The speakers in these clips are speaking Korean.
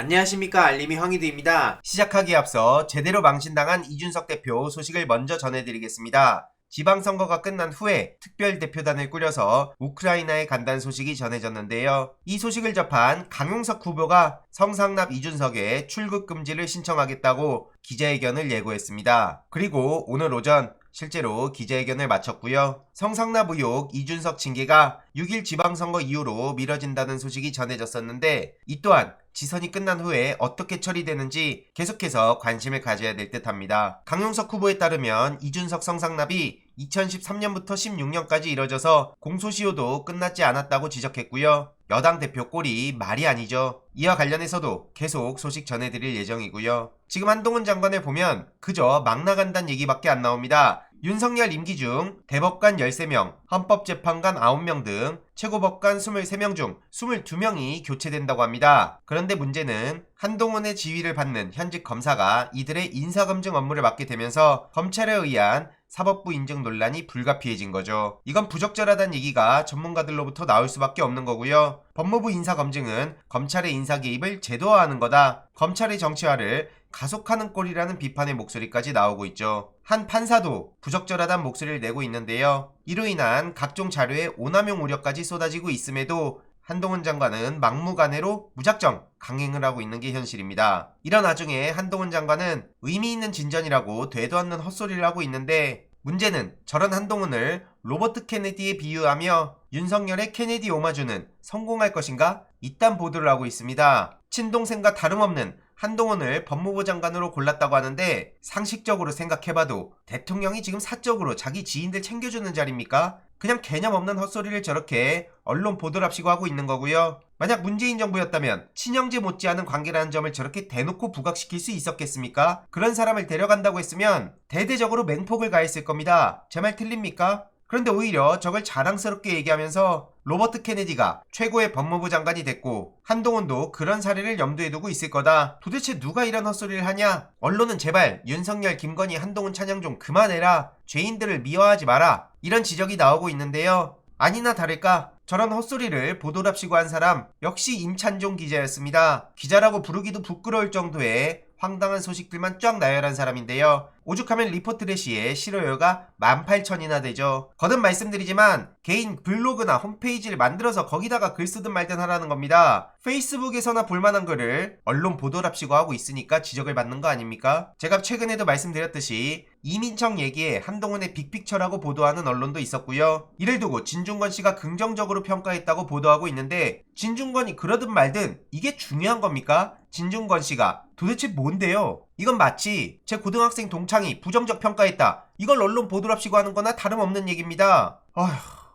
안녕하십니까 알림이 황희두입니다. 시작하기에 앞서 제대로 망신당한 이준석 대표 소식을 먼저 전해드리겠습니다. 지방선거가 끝난 후에 특별대표단을 꾸려서 우크라이나에 간다는 소식이 전해졌는데요. 이 소식을 접한 강용석 후보가 성상납 이준석의 출국 금지를 신청하겠다고 기자회견을 예고했습니다. 그리고 오늘 오전 실제로 기자회견을 마쳤고요. 성상납 의혹 이준석 징계가 6일 지방선거 이후로 미뤄진다는 소식이 전해졌었는데 이 또한 지선이 끝난 후에 어떻게 처리되는지 계속해서 관심을 가져야 될 듯합니다. 강용석 후보에 따르면 이준석 성상납이 2013년부터 16년까지 이뤄져서 공소시효도 끝났지 않았다고 지적했고요. 여당 대표 꼴이 말이 아니죠. 이와 관련해서도 계속 소식 전해드릴 예정이고요. 지금 한동훈 장관을 보면 그저 막 나간다는 얘기밖에 안 나옵니다. 윤석열 임기 중 대법관 13명, 헌법재판관 9명 등 최고법관 23명 중 22명이 교체된다고 합니다. 그런데 문제는 한동훈의 지위를 받는 현직 검사가 이들의 인사검증 업무를 맡게 되면서 검찰에 의한 사법부 인증 논란이 불가피해진 거죠. 이건 부적절하다는 얘기가 전문가들로부터 나올 수밖에 없는 거고요. 법무부 인사검증은 검찰의 인사 개입을 제도화하는 거다. 검찰의 정치화를 가속하는 꼴이라는 비판의 목소리까지 나오고 있죠. 한 판사도 부적절하다는 목소리를 내고 있는데요. 이로 인한 각종 자료의 오남용 우려까지 쏟아지고 있음에도 한동훈 장관은 막무가내로 무작정 강행을 하고 있는 게 현실입니다. 이런 와중에 한동훈 장관은 의미 있는 진전이라고 되도 않는 헛소리를 하고 있는데 문제는 저런 한동훈을 로버트 케네디에 비유하며 윤석열의 케네디 오마주는 성공할 것인가? 이딴 보도를 하고 있습니다. 친동생과 다름없는 한동훈을 법무부 장관으로 골랐다고 하는데 상식적으로 생각해봐도 대통령이 지금 사적으로 자기 지인들 챙겨주는 자리입니까? 그냥 개념 없는 헛소리를 저렇게 언론 보도랍시고 하고 있는 거고요. 만약 문재인 정부였다면 친형제 못지않은 관계라는 점을 저렇게 대놓고 부각시킬 수 있었겠습니까? 그런 사람을 데려간다고 했으면 대대적으로 맹폭을 가했을 겁니다. 제 말 틀립니까? 그런데 오히려 저걸 자랑스럽게 얘기하면서 로버트 케네디가 최고의 법무부 장관이 됐고 한동훈도 그런 사례를 염두에 두고 있을 거다. 도대체 누가 이런 헛소리를 하냐? 언론은 제발 윤석열, 김건희, 한동훈 찬양 좀 그만해라. 죄인들을 미워하지 마라. 이런 지적이 나오고 있는데요. 아니나 다를까 저런 헛소리를 보도랍시고 한 사람 역시 임찬종 기자였습니다. 기자라고 부르기도 부끄러울 정도의 황당한 소식들만 쫙 나열한 사람인데요. 오죽하면 리포트레시의 실효료가 18,000이나 되죠. 거듭 말씀드리지만 개인 블로그나 홈페이지를 만들어서 거기다가 글 쓰든 말든 하라는 겁니다. 페이스북에서나 볼만한 글을 언론 보도랍시고 하고 있으니까 지적을 받는 거 아닙니까? 제가 최근에도 말씀드렸듯이 이민청 얘기에 한동훈의 빅픽처라고 보도하는 언론도 있었고요. 이를 두고 진중권 씨가 긍정적으로 평가했다고 보도하고 있는데 진중권이 그러든 말든 이게 중요한 겁니까? 진중권 씨가 도대체 뭔데요? 이건 마치 제 고등학생 동창이 부정적 평가했다. 이걸 언론 보도랍시고 하는 거나 다름없는 얘기입니다. 어휴.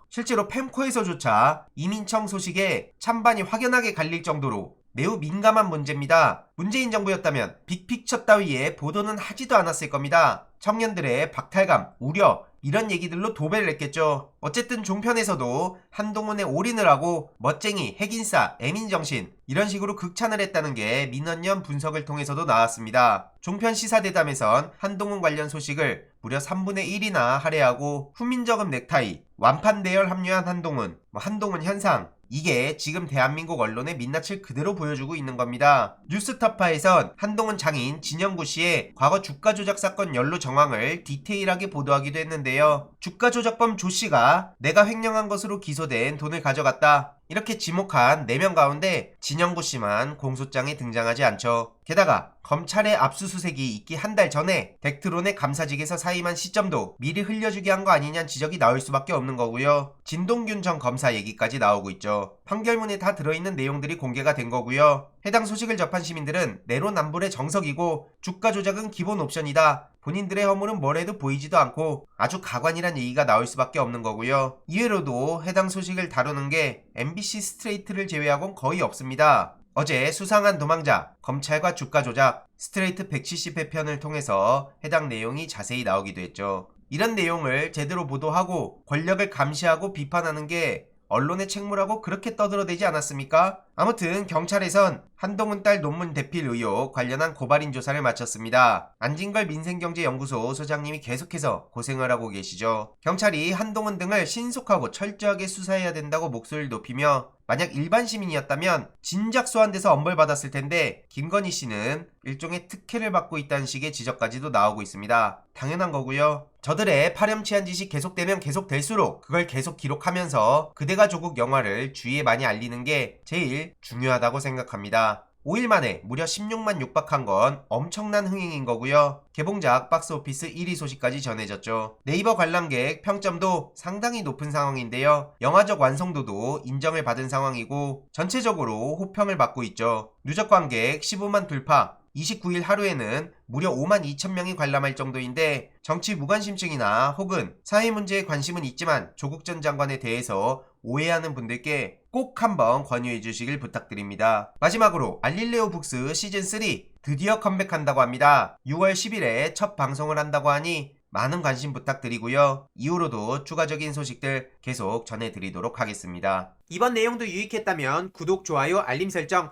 실제로 펜코에서조차 이민청 소식에 찬반이 확연하게 갈릴 정도로 매우 민감한 문제입니다. 문재인 정부였다면 빅픽처 따위에 보도는 하지도 않았을 겁니다. 청년들의 박탈감, 우려, 이런 얘기들로 도배를 냈겠죠. 어쨌든 종편에서도 한동훈에 올인을 하고 멋쟁이, 핵인싸, 애민정신 이런 식으로 극찬을 했다는 게 민원연 분석을 통해서도 나왔습니다. 종편 시사대담에선 한동훈 관련 소식을 무려 3분의 1이나 할애하고 후민저금 넥타이, 완판 대열 합류한 한동훈, 뭐 한동훈 현상 이게 지금 대한민국 언론의 민낯을 그대로 보여주고 있는 겁니다. 뉴스 타파에선 한동훈 장인 진영구 씨의 과거 주가 조작 사건 연루 정황을 디테일하게 보도하기도 했는데요. 주가 조작범 조 씨가 내가 횡령한 것으로 기소된 돈을 가져갔다. 이렇게 지목한 4명 가운데 진영구 씨만 공소장에 등장하지 않죠. 게다가 검찰의 압수수색이 있기 한 달 전에 덱트론의 감사직에서 사임한 시점도 미리 흘려주게 한거 아니냐는 지적이 나올 수밖에 없는 거고요. 진동균 전 검사 얘기까지 나오고 있죠. 판결문에 다 들어있는 내용들이 공개가 된 거고요. 해당 소식을 접한 시민들은 내로남불의 정석이고 주가 조작은 기본 옵션이다. 본인들의 허물은 뭐래도 보이지도 않고 아주 가관이란 얘기가 나올 수밖에 없는 거고요. 이외로도 해당 소식을 다루는 게 MBC 스트레이트를 제외하곤 거의 없습니다. 어제 수상한 도망자, 검찰과 주가 조작, 스트레이트 170회 편을 통해서 해당 내용이 자세히 나오기도 했죠. 이런 내용을 제대로 보도하고 권력을 감시하고 비판하는 게 언론의 책무라고 그렇게 떠들어대지 않았습니까? 아무튼 경찰에선 한동훈 딸 논문 대필 의혹 관련한 고발인 조사를 마쳤습니다. 안진걸 민생경제연구소 소장님이 계속해서 고생을 하고 계시죠. 경찰이 한동훈 등을 신속하고 철저하게 수사해야 된다고 목소리를 높이며 만약 일반 시민이었다면 진작 소환돼서 엄벌받았을 텐데 김건희 씨는 일종의 특혜를 받고 있다는 식의 지적까지도 나오고 있습니다. 당연한 거고요. 저들의 파렴치한 짓이 계속되면 계속될수록 그걸 계속 기록하면서 그대가 조국 영화를 주위에 많이 알리는 게 제일 중요하다고 생각합니다. 5일 만에 무려 16만 육박한 건 엄청난 흥행인 거고요. 개봉작 박스오피스 1위 소식까지 전해졌죠. 네이버 관람객 평점도 상당히 높은 상황인데요. 영화적 완성도도 인정을 받은 상황이고 전체적으로 호평을 받고 있죠. 누적 관객 15만 돌파, 29일 하루에는 무려 5만 2천 명이 관람할 정도인데 정치 무관심증이나 혹은 사회 문제에 관심은 있지만 조국 전 장관에 대해서 오해하는 분들께 꼭 한번 권유해 주시길 부탁드립니다. 마지막으로 알릴레오 북스 시즌3 드디어 컴백한다고 합니다. 6월 10일에 첫 방송을 한다고 하니 많은 관심 부탁드리고요. 이후로도 추가적인 소식들 계속 전해드리도록 하겠습니다. 이번 내용도 유익했다면 구독, 좋아요, 알림 설정,